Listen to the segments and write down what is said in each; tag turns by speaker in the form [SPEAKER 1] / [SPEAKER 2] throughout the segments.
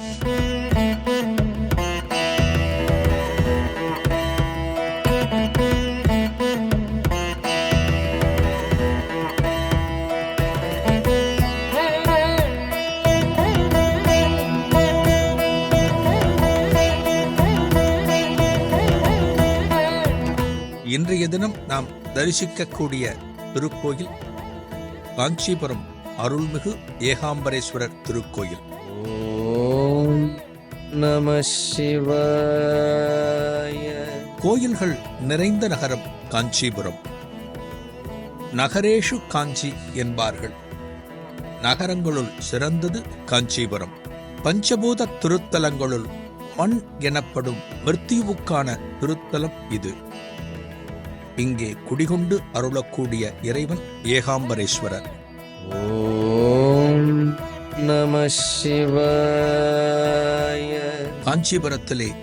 [SPEAKER 1] இன்றைய தினம் நாம் தரிசிக்கக்கூடிய திருக்கோயில் காஞ்சிபுரம் அருள்மிகு ஏகாம்பரேஸ்வரர் திருக்கோயில்.
[SPEAKER 2] நம சிவாய.
[SPEAKER 1] கோயில்கள் நிறைந்த நகரம் காஞ்சிபுரம். நகரேஷு காஞ்சி என்பார்கள். நகரங்களுள் சிறந்தது காஞ்சிபுரம். பஞ்சபூத திருத்தலங்களுள் மண் எனப்படும் மிருத்யுவுக்கான திருத்தலம் இது. இங்கே குடிகொண்டு அருளக்கூடிய இறைவன் ஏகாம்பரேஸ்வரர்.
[SPEAKER 2] ஓம் நம சிவாய.
[SPEAKER 1] காஞ்சிபுரத்திலே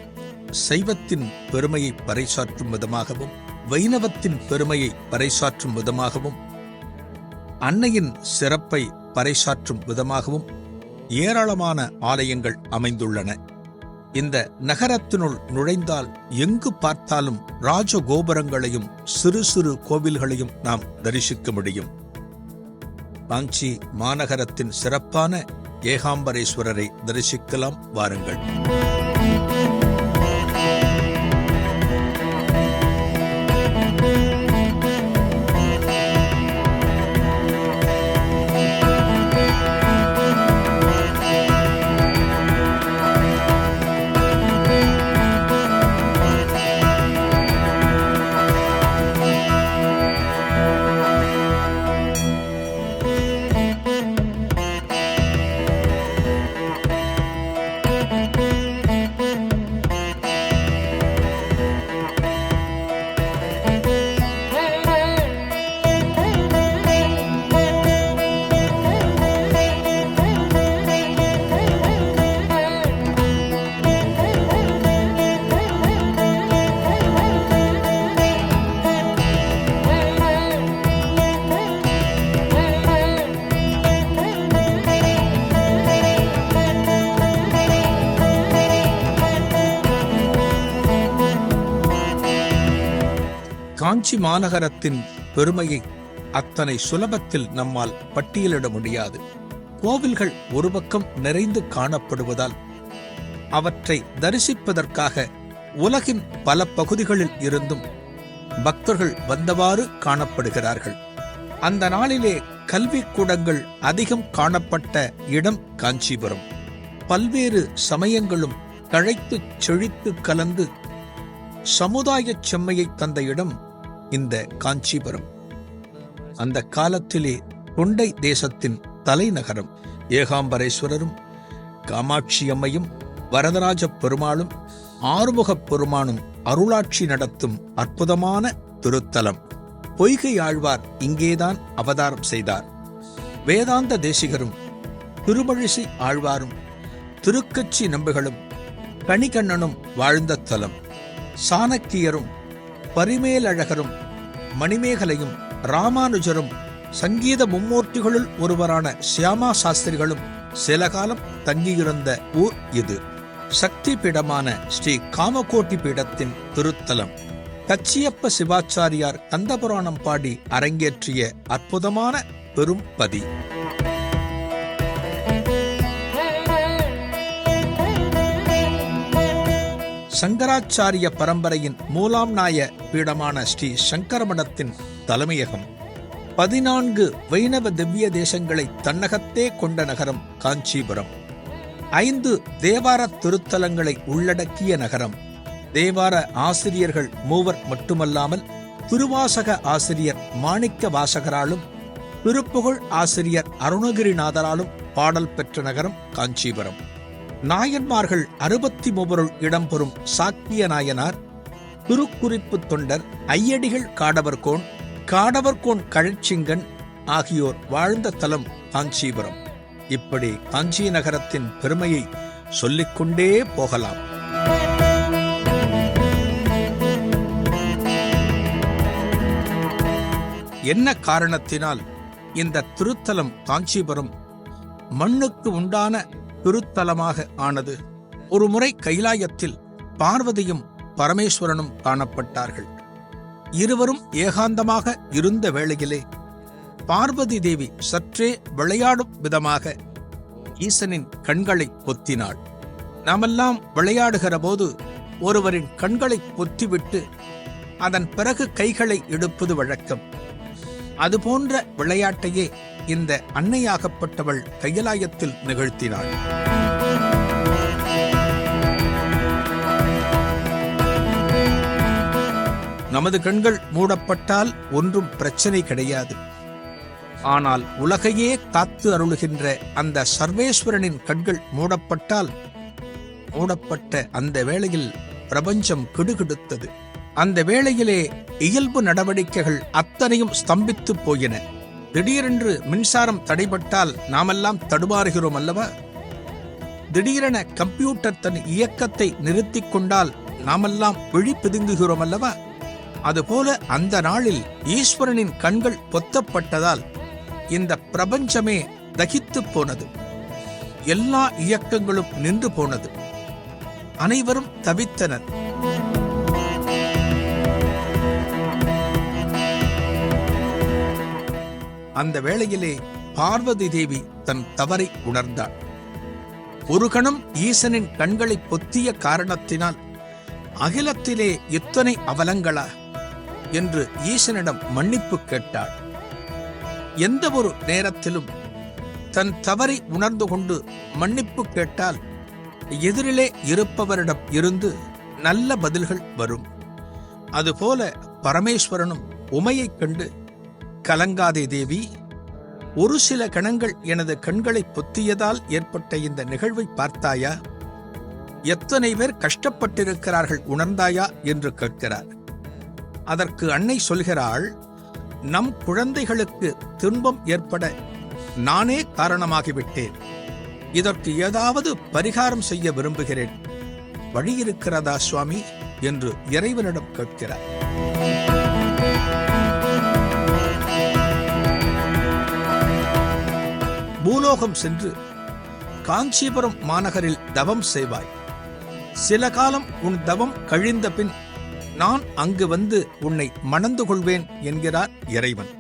[SPEAKER 1] சைவத்தின் பெருமையை பறைசாற்றும் விதமாகவும் வைணவத்தின் பெருமையை பறைசாற்றும் விதமாகவும் அன்னையின் சிறப்பை பறைசாற்றும் விதமாகவும் ஏராளமான ஆலயங்கள் அமைந்துள்ளன. இந்த நகரத்தினுள் நுழைந்தால் எங்கு பார்த்தாலும் ராஜகோபுரங்களையும் சிறு சிறு கோவில்களையும் நாம் தரிசிக்க முடியும். காஞ்சி மாநகரத்தின் சிறப்பான ஏகாம்பரேஸ்வரரை தரிசிக்கலாம் வாருங்கள். காஞ்சி மாநகரத்தின் பெருமையை அத்தனை சுலபத்தில் நம்மால் பட்டியலிட முடியாது. கோவில்கள் ஒரு பக்கம் நிறைந்து காணப்படுவதால் அவற்றை தரிசிப்பதற்காக உலகின் பல பகுதிகளில் இருந்தும் பக்தர்கள் வந்தவாறு காணப்படுகிறார்கள். அந்த நாளிலே கல்வி கூடங்கள் அதிகம் காணப்பட்ட இடம் காஞ்சிபுரம். பல்வேறு சமயங்களும் தழைத்து செழித்து கலந்து சமுதாயச் செம்மையை தந்த இடம் இந்த காஞ்சிபுரம். அந்த காலத்திலே தொண்டை தேசத்தின் தலைநகரம் ஏகாம்பரேஸ்வரரும் காமாட்சி அம்மையும் வரதராஜ பெருமாளும் ஆறுமுகப் பெருமானும் அருளாட்சி நடத்தும் அற்புதமான திருத்தலம். பொய்கை ஆழ்வார் இங்கேதான் அவதாரம் செய்தார். வேதாந்த தேசிகரும் திருமழிசை ஆழ்வாரும் திருக்கச்சி நம்புகளும் கணிகண்ணனும் வாழ்ந்த தலம். சாணக்கியரும் பரிமேலழகரும் மணிமேகலையும் ராமானுஜரும் சங்கீத மும்மூர்த்திகளுள் ஒருவரான சியாமா சாஸ்திரிகளும் சில காலம் தங்கியிருந்த ஊர் இது. சக்தி பீடமான ஸ்ரீ காமகோட்டி பீடத்தின் திருத்தலம். கச்சியப்ப சிவாச்சாரியார் கந்தபுராணம் பாடி அரங்கேற்றிய அற்புதமான பெரும் பதி சங்கராச்சாரிய பரம்பரையின் மூலாம் நாய பீடமான ஸ்ரீ சங்கரமடத்தின் தலைமையகம். பதினான்கு வைணவ திவ்ய தேசங்களை தன்னகத்தே கொண்ட நகரம் காஞ்சிபுரம். ஐந்து தேவார திருத்தலங்களை உள்ளடக்கிய நகரம். தேவார ஆசிரியர்கள் மூவர் மட்டுமல்லாமல் திருவாசக ஆசிரியர் மாணிக்க வாசகராலும் திருப்புகழ் ஆசிரியர் அருணகிரிநாதராலும் பாடல் பெற்ற நகரம் காஞ்சிபுரம். நாயன்மார்கள் அறுபத்தி மூவருள் இடம்பெறும் சாக்கிய நாயனார் திருக்குறிப்பு தொண்டர் ஐயடிகள் காடவர்கோன் காடவர்கோன் கழச்சிங்கன் ஆகியோர் வாழ்ந்த தலம் காஞ்சிபுரம் இப்படி காஞ்சி நகரத்தின் பெருமையை சொல்லிக்கொண்டே போகலாம். என்ன காரணத்தினால் இந்த திருத்தலம் காஞ்சிபுரம் மண்ணுக்கு உண்டான திருத்தலமாக ஆனது. ஒருமுறை கைலாயத்தில் பார்வதியும் பரமேஸ்வரனும் காணப்பட்டார்கள். இருவரும் ஏகாந்தமாக இருந்த வேளையிலே பார்வதி தேவி சற்றே விளையாடும் விதமாக ஈசனின் கண்களை பொத்தினாள். நாமெல்லாம் விளையாடுகிற போது ஒருவரின் கண்களை பொத்திவிட்டு அதன் பிறகு கைகளை எடுப்பது வழக்கம். அதுபோன்ற விளையாட்டையே இந்த அன்னையாகப்பட்டவள் கையலாயத்தில் நிகழ்த்தினாள். நமது கண்கள் மூடப்பட்டால் ஒன்றும் பிரச்சனை கிடையாது. ஆனால் உலகையே காத்து அருளுகின்ற அந்த சர்வேஸ்வரனின் கண்கள் மூடப்பட்டால் மூடப்பட்ட அந்த வேளையில் பிரபஞ்சம் கிடுகிடுத்தது. அந்த வேளையிலே இயல்பு நடவடிக்கைகள் அத்தனையும் ஸ்தம்பித்து போயின. திடீரென்று மின்சாரம் தடைபட்டால் நாமெல்லாம் தடுமாறுகிறோம் அல்லவா? திடீரென கம்ப்யூட்டர் தன் இயக்கத்தை நிறுத்திக் கொண்டால் நாமெல்லாம் விழி பிதுங்குகிறோம் அல்லவா? அதுபோல அந்த நாளில் ஈஸ்வரனின் கண்கள் பொத்தப்பட்டதால் இந்த பிரபஞ்சமே தகித்து போனது. எல்லா இயக்கங்களும் நின்று போனது. அனைவரும் தவித்தனர். அந்த வேளையிலே பார்வதி தேவி தன் தவறை உணர்ந்தாள். ஒரு கணம் ஈசனின் கண்களை பொத்திய காரணத்தினால் அகிலத்திலே இத்தனை அவலங்களா என்று ஈசனிடம் மன்னிப்பு கேட்டாள். எந்த ஒரு நேரத்திலும் தன் தவறை உணர்ந்து கொண்டு மன்னிப்பு கேட்டால் எதிரிலே இருப்பவரிடம் இருந்து நல்ல பதில்கள் வரும். அதுபோல பரமேஸ்வரனும் உமையைக் கண்டு கலங்காதே தேவி. ஒரு சில கணங்கள் எனது கண்களை பொத்தியதால் ஏற்பட்ட இந்த நிகழ்வை பார்த்தாயா? எத்தனை பேர் கஷ்டப்பட்டிருக்கிறார்கள் உணர்ந்தாயா? என்று கேட்கிறார். அதற்கு அன்னை சொல்கிறாள் நம் குழந்தைகளுக்கு துன்பம் ஏற்பட நானே காரணமாகிவிட்டேன். இதற்கு ஏதாவது பரிகாரம் செய்ய விரும்புகிறேன். வழி இருக்கிறதா சுவாமி? என்று இறைவனிடம் கேட்கிறார். பூலோகம் சென்று காஞ்சிபுரம் மாநகரில் தவம் செய்வாய். சில காலம் உன் தவம் கழிந்த பின் நான் அங்கு வந்து உன்னை மணந்து கொள்வேன் என்கிறார் இறைவன்.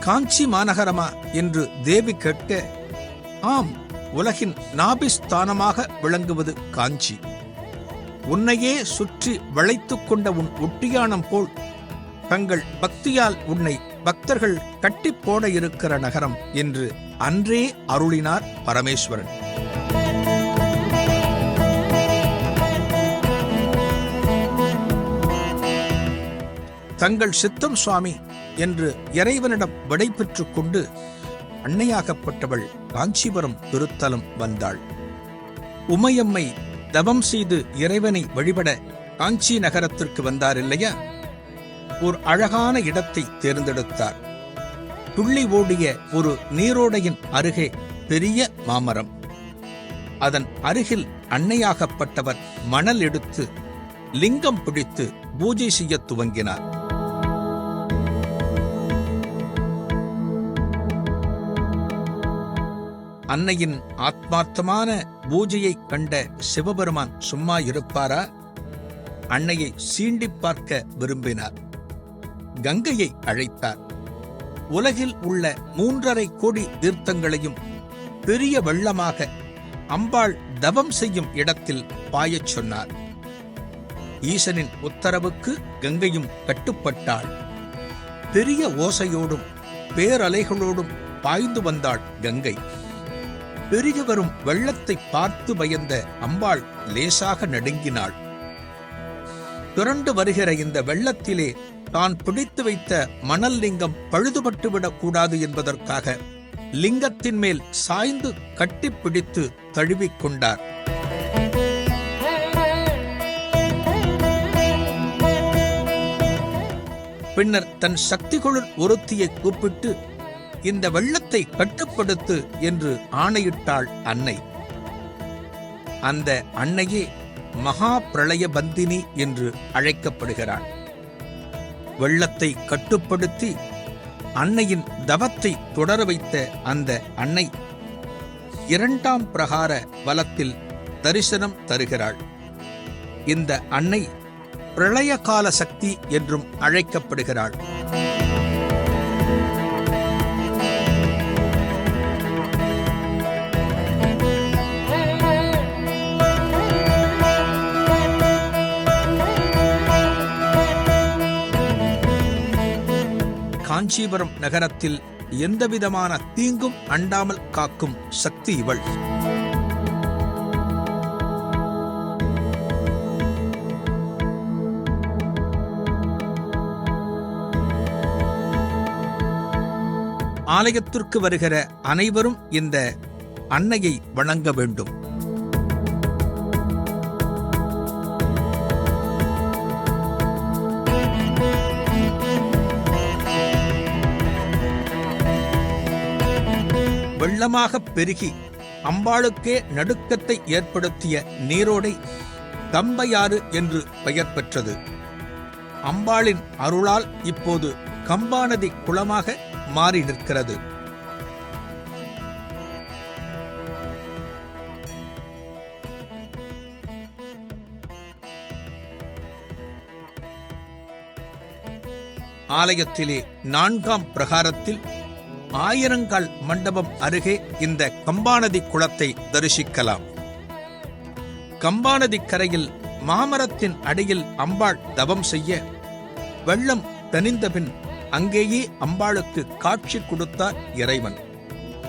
[SPEAKER 1] காஞ்சி மாநகரமா என்று தேவி கேட்க ஆம் உலகின் நாபிஸ்தானமாக விளங்குவது காஞ்சி. உன்னையே சுற்றி வளைத்துக் கொண்ட உன் ஒட்டியானம் போல் தங்கள் பக்தியால் உன்னை பக்தர்கள் கட்டி போட இருக்கிற நகரம் என்று அன்றே அருளினார் பரமேஸ்வரன். தங்கள் சித்தம் சுவாமி என்று இறைவனிடம் விடை பெற்றுக் கொண்டு அன்னையாகப்பட்டவள் காஞ்சிபுரம் திருத்தலம் வந்தாள். உமையம்மை தவம் செய்து இறைவனை வழிபட காஞ்சி நகரத்திற்கு வந்தார் இல்லையா? ஒரு அழகான இடத்தை தேர்ந்தெடுத்தார். துள்ளி ஓடிய ஒரு நீரோடையின் அருகே பெரிய மாமரம். அதன் அருகில் அன்னையாகப்பட்டவர் மணல் எடுத்து லிங்கம் பிடித்து பூஜை செய்ய துவங்கினார். அன்னையின் ஆத்மார்த்தமான பூஜையைக் கண்ட சிவபெருமான் சும்மா இருப்பாரா? அன்னையை சீண்டி பார்க்க விரும்பினார். கங்கையை அழைத்தார். உலகில் உள்ள மூன்றரை கோடி தீர்த்தங்களையும் பெரிய வெள்ளமாக அம்பாள் தவம் செய்யும் இடத்தில் பாயச் சொன்னார். ஈசனின் உத்தரவுக்கு கங்கையும் கட்டுப்பட்டாள். பெரிய ஓசையோடும் பேரலைகளோடும் பாய்ந்து வந்தாள் கங்கை. பெருகி வரும் வெள்ளத்தை பார்த்து பயந்த அம்பாள் லேசாக நடுங்கினாள். திரண்டு வருகிற இந்த வெள்ளத்திலே தான் பிடித்து வைத்த மணல் லிங்கம் பழுதுபட்டுவிடக் கூடாது என்பதற்காக லிங்கத்தின் மேல் சாய்ந்து கட்டிப்பிடித்து தழுவிக் கொண்டார். பின்னர் தன் சக்திகளுள் ஒருத்தியை கூப்பிட்டு இந்த வெள்ளத்தை கட்டுப்படுத்து என்று ஆணையிட்டாள் அன்னை. அந்த அன்னையே மகா பிரளய பந்தினி என்று அழைக்கப்படுகிறாள். வெள்ளத்தை கட்டுப்படுத்தி அன்னையின் தவத்தை தொடர வைத்த அந்த அன்னை இரண்டாம் பிரகார வலத்தில் தரிசனம் தருகிறாள். இந்த அன்னை பிரளய கால சக்தி என்றும் அழைக்கப்படுகிறாள். காஞ்சிபுரம் நகரத்தில் எந்தவிதமான தீங்கும் அண்டாமல் காக்கும் சக்தி இவள். ஆலயத்திற்கு வருகிற அனைவரும் இந்த அன்னையை வணங்க வேண்டும். வெள்ளமாகப் பெருகி அம்பாளுக்கே நடுக்கத்தை ஏற்படுத்திய நீரோடை கம்பையாறு என்று பெயர் பெற்றது. அம்பாளின் அருளால் இப்போது கம்பாநதி குளமாக மாறி நிற்கிறது. ஆலயத்திலே நான்காம் பிரகாரத்தில் ஆயிரங்கால் மண்டபம் அருகே இந்த கம்பாநதி குளத்தை தரிசிக்கலாம். கம்பாநதி கரையில் மாமரத்தின் அடியில் அம்பாள் தவம் செய்ய வெள்ளம் தனிந்தபின் அங்கேயே அம்பாளுக்கு காட்சி கொடுத்தார் இறைவன்.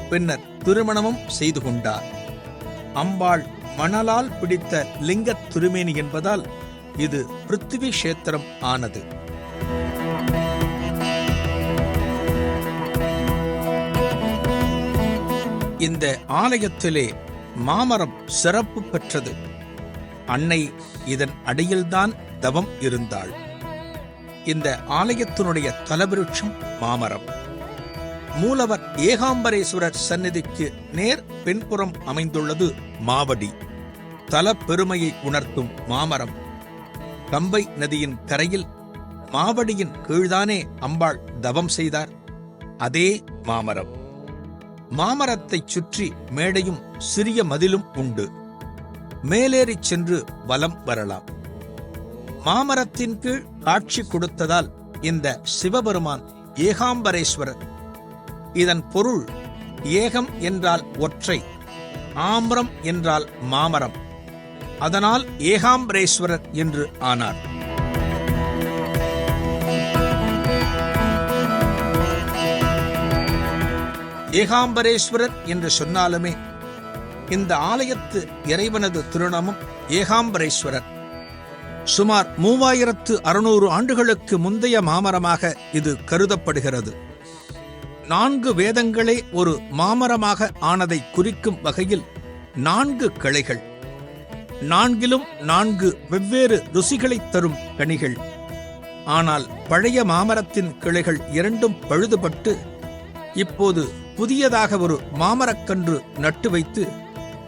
[SPEAKER 1] பின்னர் திருமணமும் செய்து கொண்டார். அம்பாள் மணலால் பிடித்த லிங்கத் திருமேனி என்பதால் இது பிருத்திவி கஷேத்திரம் ஆனது. இந்த ஆலயத்திலே மாமரம் சிறப்பு பெற்றது. அன்னை இதன் அடியில்தான் தவம் இருந்தாள். இந்த ஆலயத்தினுடைய தலவிருட்சம் மாமரம். மூலவர் ஏகாம்பரேஸ்வரர் சந்நிதிக்கு நேர் பின்புறம் அமைந்துள்ளது மாவடி. தல பெருமையை உணர்த்தும் மாமரம். கம்பை நதியின் கரையில் மாவடியின் கீழ்தானே அம்பாள் தவம் செய்தார். அதே மாமரம். மாமரத்தைச் சுற்றி மேடையும் சிறிய மதிலும் உண்டு. மேலேறிச் சென்று வலம் வரலாம். மாமரத்தின் கீழ் காட்சி கொடுத்ததால் இந்த சிவபெருமான் ஏகாம்பரேஸ்வரர். இதன் பொருள் ஏகம் என்றால் ஒற்றை ஆம்ரம் என்றால் மாமரம். அதனால் ஏகாம்பரேஸ்வரர் என்று ஆனார். ஏகாம்பரேஸ்வரர் என்று சொன்னாலுமே இந்த ஆலயத்து இறைவனது திருநாமம் ஏகாம்பரேஸ்வரர். சுமார் மூவாயிரத்து அறுநூறு ஆண்டுகளுக்கு முந்தைய மாமரமாக இது கருதப்படுகிறது. நான்கு வேதங்களே ஒரு மாமரமாக ஆனதை குறிக்கும் வகையில் நான்கு கிளைகள். நான்கிலும் நான்கு வெவ்வேறு ருசிகளைத் தரும் கனிகள். ஆனால் பழைய மாமரத்தின் கிளைகள் இரண்டும் பழுதுபட்டு இப்போது புதியதாக ஒரு மாமரக்கன்று நட்டு வைத்து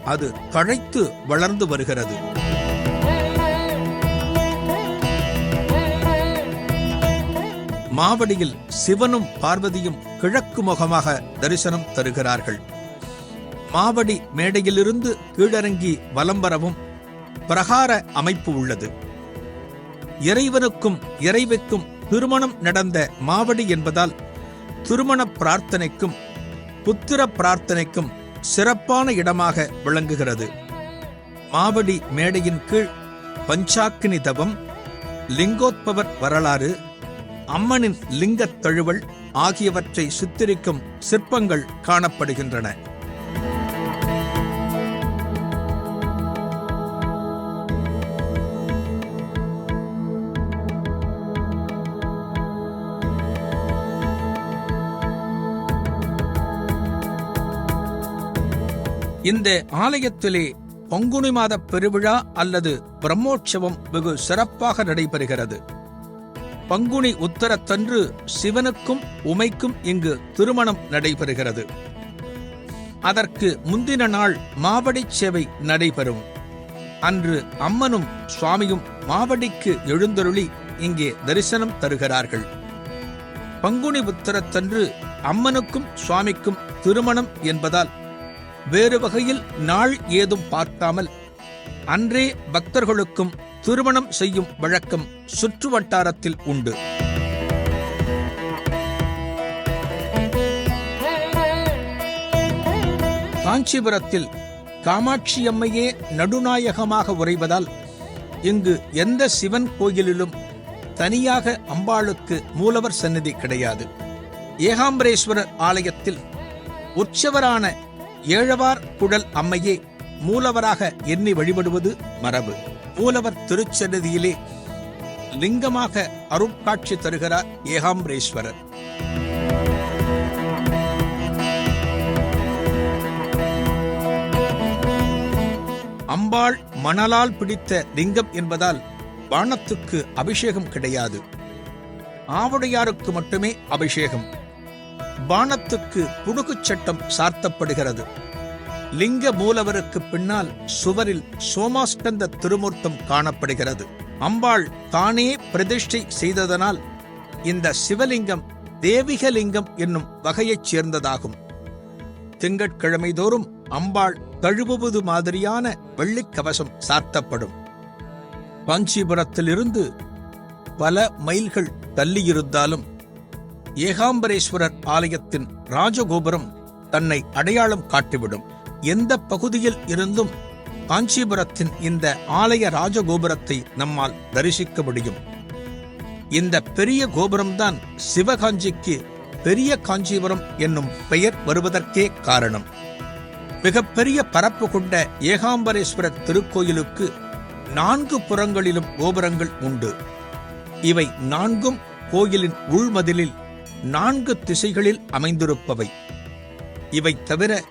[SPEAKER 1] அது தழைத்து வளர்ந்து வருகிறது. மாவடியில் சிவனும் பார்வதியும் கிழக்கு முகமாக தரிசனம் தருகிறார்கள். மாவடி மேடையிலிருந்து கீழறங்கி வலம் வரவும் பிரகார அமைப்பு உள்ளது. இறைவனுக்கும் இறைவிக்கும் திருமணம் நடந்த மாவடி என்பதால் திருமண பிரார்த்தனைக்கும் புத்திர பிரார்த்தனைக்கும் சிறப்பான இடமாக விளங்குகிறது. மாவடி மேடையின் கீழ் பஞ்சாக்கினி தவம் லிங்கோத்பவர் வரலாறு அம்மனின் லிங்கத் தழுவல் ஆகியவற்றை சித்தரிக்கும் சிற்பங்கள் காணப்படுகின்றன. இந்த ஆலயத்திலே பங்குனி மாத பெருவிழா அல்லது பிரம்மோற்சவம் வெகு சிறப்பாக நடைபெறுகிறது. பங்குனி உத்தரத்தன்று சிவனுக்கும் உமைக்கும் இங்கு திருமணம் நடைபெறுகிறது. அதற்கு முந்தின நாள் மாவடிச் சேவை நடைபெறும். அன்று அம்மனும் சுவாமியும் மாவடிக்கு எழுந்தருளி இங்கே தரிசனம் தருகிறார்கள். பங்குனி உத்தரத்தன்று அம்மனுக்கும் சுவாமிக்கும் திருமணம் என்பதால் வேறு வகையில் நாள் ஏதும் பார்க்காமல் அன்றே பக்தர்களுக்கும் திருமணம் செய்யும் வழக்கம் சுற்று வட்டாரத்தில் உண்டு. காஞ்சிபுரத்தில் காமாட்சியம்மையே நடுநாயகமாக உறைவதால் இங்கு எந்த சிவன் கோயிலிலும் தனியாக அம்பாளுக்கு மூலவர் சந்நிதி கிடையாது. ஏகாம்பரேஸ்வரர் ஆலயத்தில் உற்சவரான ஏழவார் குழல் அம்மையே மூலவராக எண்ணி வழிபடுவது மரபு. மூலவர் திருச்சநதியிலே லிங்கமாக அருட்காட்சி தருகிறார் ஏகாம்பரேஸ்வரர். அம்பாள் மணலால் பிடித்த லிங்கம் என்பதால் வானத்துக்கு அபிஷேகம் கிடையாது. ஆவுடையாருக்கு மட்டுமே அபிஷேகம். பானத்துக்கு புடுகுச் சட்டம் சார்த்தப்படுகிறது. லிங்க மூலவருக்கு பின்னால் சுவரில் சோமாஸ்கந்த திருமூர்த்தம் காணப்படுகிறது. அம்பாள் தானே பிரதிஷ்டை செய்ததனால் இந்த சிவலிங்கம் தேவிகலிங்கம் என்னும் வகையைச் சேர்ந்ததாகும். திங்கட்கிழமைதோறும் அம்பாள் தழுவுவது மாதிரியான வெள்ளிக்கவசம் சார்த்தப்படும். காஞ்சிபுரத்திலிருந்து பல மைல்கள் தள்ளியிருந்தாலும் ஏகாம்பரேஸ்வரர் ஆலயத்தின் ராஜகோபுரம் தன்னை அடையாளம் காட்டிவிடும். எந்த பகுதியில் இருந்தும் காஞ்சிபுரத்தின் இந்த ஆலய ராஜகோபுரத்தை நம்மால் தரிசிக்க முடியும். இந்த பெரிய கோபுரம்தான் சிவகாஞ்சிக்கு பெரிய காஞ்சிபுரம் என்னும் பெயர் வருவதற்கே காரணம். மிகப்பெரிய பரப்பு கொண்ட ஏகாம்பரேஸ்வரர் திருக்கோயிலுக்கு நான்கு புறங்களிலும் கோபுரங்கள் உண்டு. இவை நான்கும் கோயிலின் உள்மதிலில் நான்கு திசைகளில் அமைந்திருப்பவை. இவை தவிர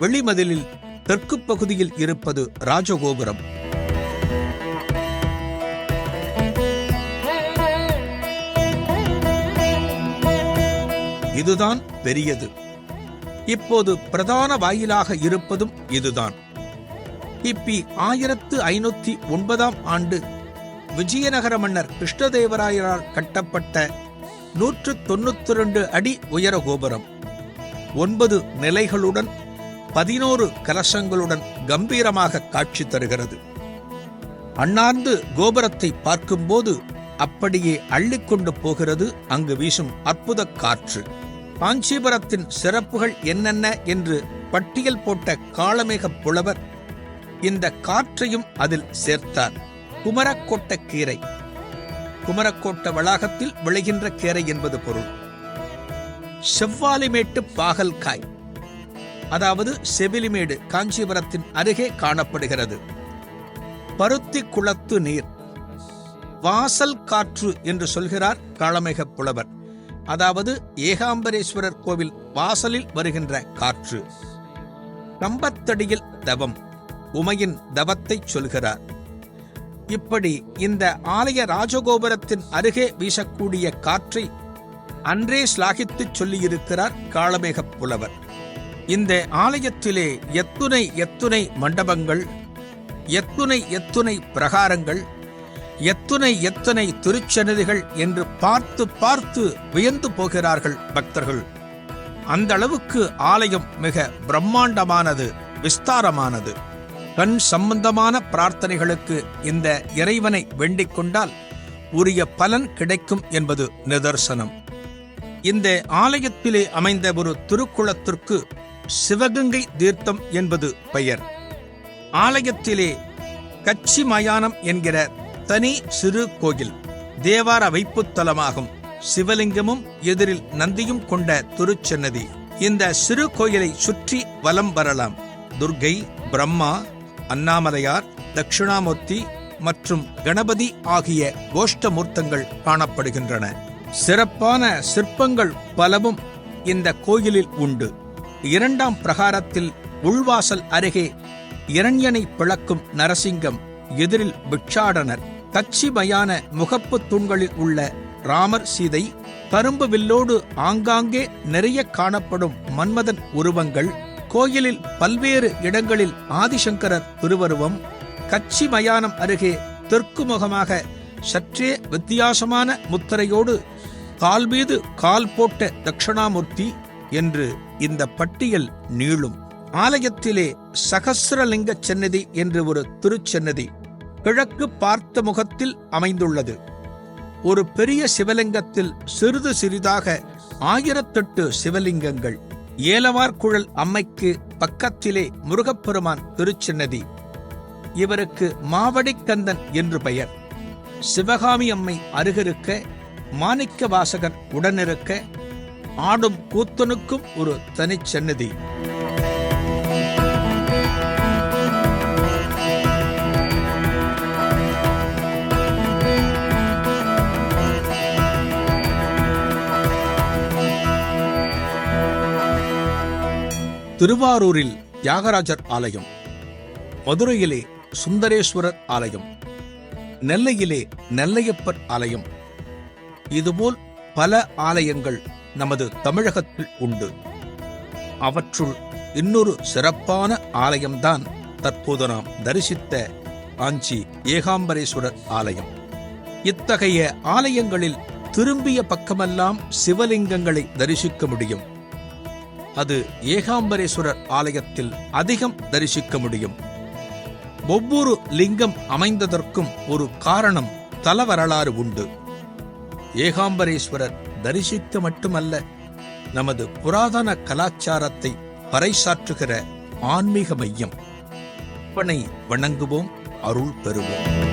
[SPEAKER 1] வெளிமதிலில் தெற்கு பகுதியில் இருப்பது ராஜகோபுரம். இதுதான் பெரியது. இப்போது பிரதான வாயிலாக இருப்பதும் இதுதான். இப்பி ஆயிரத்து ஐநூத்தி ஒன்பதாம் ஆண்டு விஜயநகர மன்னர் கிருஷ்ணதேவராயரால் கட்டப்பட்ட நூற்று தொண்ணூத்தி ரெண்டு அடி உயர கோபுரம். ஒன்பது நிலைகளுடன் பதினோரு கலசங்களுடன் கம்பீரமாக காட்சி தருகிறது. அண்ணார்ந்து கோபுரத்தை பார்க்கும்போது அப்படியே அள்ளிக்கொண்டு போகிறது அங்கு வீசும் அற்புத காற்று. காஞ்சிபுரத்தின் சிறப்புகள் என்னென்ன என்று பட்டியல் போட்ட காளமேக புலவர் இந்த காற்றையும் அதில் சேர்த்தார். குமரக்கோட்ட கீரை. குமரக்கோட்ட வளாகத்தில் விளைகின்ற கேரை என்பது பொருள். செவ்வாலிமேட்டு பாகல்காய் அதாவது செவிலிமேடு காஞ்சிபுரத்தின் அருகே காணப்படுகிறது. பருத்தி குளத்து நீர். வாசல் காற்று என்று சொல்கிறார் காளமேக புலவர். அதாவது ஏகாம்பரேஸ்வரர் கோவில் வாசலில் வருகின்ற காற்று. கம்பத்தடியில் தவம். உமையின் தவத்தை சொல்கிறார். இப்படி இந்த ஆலய ராஜகோபுரத்தின் அருகே வீசக்கூடிய காற்றை அன்றே ஸ்லாகித்துச் சொல்லியிருக்கிறார் காளமேக புலவர் இந்த ஆலயத்திலே எத்துணை எத்துணை மண்டபங்கள் எத்துணை எத்துணை பிரகாரங்கள் எத்துணை எத்தனை திருச்சன்னதிகள் என்று பார்த்து பார்த்து வியந்து போகிறார்கள் பக்தர்கள். அந்த அளவுக்கு ஆலயம் மிக பிரம்மாண்டமானது விஸ்தாரமானது. கண் சம்பந்தமான பிரார்த்தனைகளுக்கு இந்த இறைவனை வேண்டிக் கொண்டால் உரிய பலன் கிடைக்கும் என்பது நிதர்சனம். இந்த ஆலயத்திலே அமைந்த ஒரு திருக்குளத்திற்கு சிவகங்கை தீர்த்தம் என்பது பெயர். ஆலயத்திலே கச்சி மயானம் என்கிற தனி சிறு கோயில் தேவார வைப்புத்தலமாகும். சிவலிங்கமும் எதிரில் நந்தியும் கொண்ட திருச்சன்னதி. இந்த சிறு கோயிலை சுற்றி வலம் வரலாம். துர்கை பிரம்மா அண்ணாமலையார் தட்சிணாமூர்த்தி மற்றும் கணபதி ஆகிய கோஷ்டமூர்த்தங்கள் காணப்படுகின்றன. சிறப்பான சிற்பங்கள் பலவும் இந்த கோயிலில் உண்டு. இரண்டாம் பிரகாரத்தில் உள்வாசல் அருகே இரண்யனை பிளக்கும் நரசிங்கம் எதிரில் பிட்சாடனர் கச்சிமயான முகப்பு தூண்களில் உள்ள ராமர் சீதை கரும்பு வில்லோடு ஆங்காங்கே நிறைய காணப்படும் மன்மதன் உருவங்கள் கோயிலில் பல்வேறு இடங்களில் ஆதிசங்கரர் திருவருவம் கச்சி மயானம் அருகே தெற்கு முகமாக சற்றே வித்தியாசமான முத்திரையோடு கால் மீது கால் போட்ட தட்சிணாமூர்த்தி என்று இந்த பட்டியல் நீளும். ஆலயத்திலே சகசிரலிங்க சென்னதி என்று ஒரு திருச்சன்னதி கிழக்கு பார்த்த முகத்தில் அமைந்துள்ளது. ஒரு பெரிய சிவலிங்கத்தில் சிறிது சிறிதாக ஆயிரத்தெட்டு சிவலிங்கங்கள். ஏலவார்குழல் அம்மைக்கு பக்கத்திலே முருகப்பெருமான் திருச்சின்னதி. இவருக்கு மாவடிக்கந்தன் என்று பெயர். சிவகாமி அம்மை அருகிருக்க மாணிக்க வாசகர் உடனிருக்க ஆடும் கூத்தனுக்கும் ஒரு தனிச்சன்னதி திருவாரூரில் தியாகராஜர் ஆலயம் மதுரையிலே சுந்தரேஸ்வரர் ஆலயம் நெல்லையிலே நெல்லையப்பர் ஆலயம். இதுபோல் பல ஆலயங்கள் நமது தமிழகத்தில் உண்டு. அவற்றுள் இன்னொரு சிறப்பான ஆலயம்தான் தற்போது நாம் தரிசித்த காஞ்சி ஏகாம்பரேஸ்வரர் ஆலயம். இத்தகைய ஆலயங்களில் திரும்பிய பக்கமெல்லாம் சிவலிங்கங்களை தரிசிக்க முடியும். அது ஏகாம்பரேஸ்வரர் ஆலயத்தில் அதிகம் தரிசிக்க முடியும். ஒவ்வொரு லிங்கம் அமைந்ததற்கும் ஒரு காரணம் தல வரலாறு உண்டு. ஏகாம்பரேஸ்வரர் தரிசிக்க மட்டுமல்ல நமது புராதன கலாச்சாரத்தை பறைசாற்றுகிற ஆன்மீக மையம். அப்பனை வணங்குவோம் அருள் பெறுவோம்.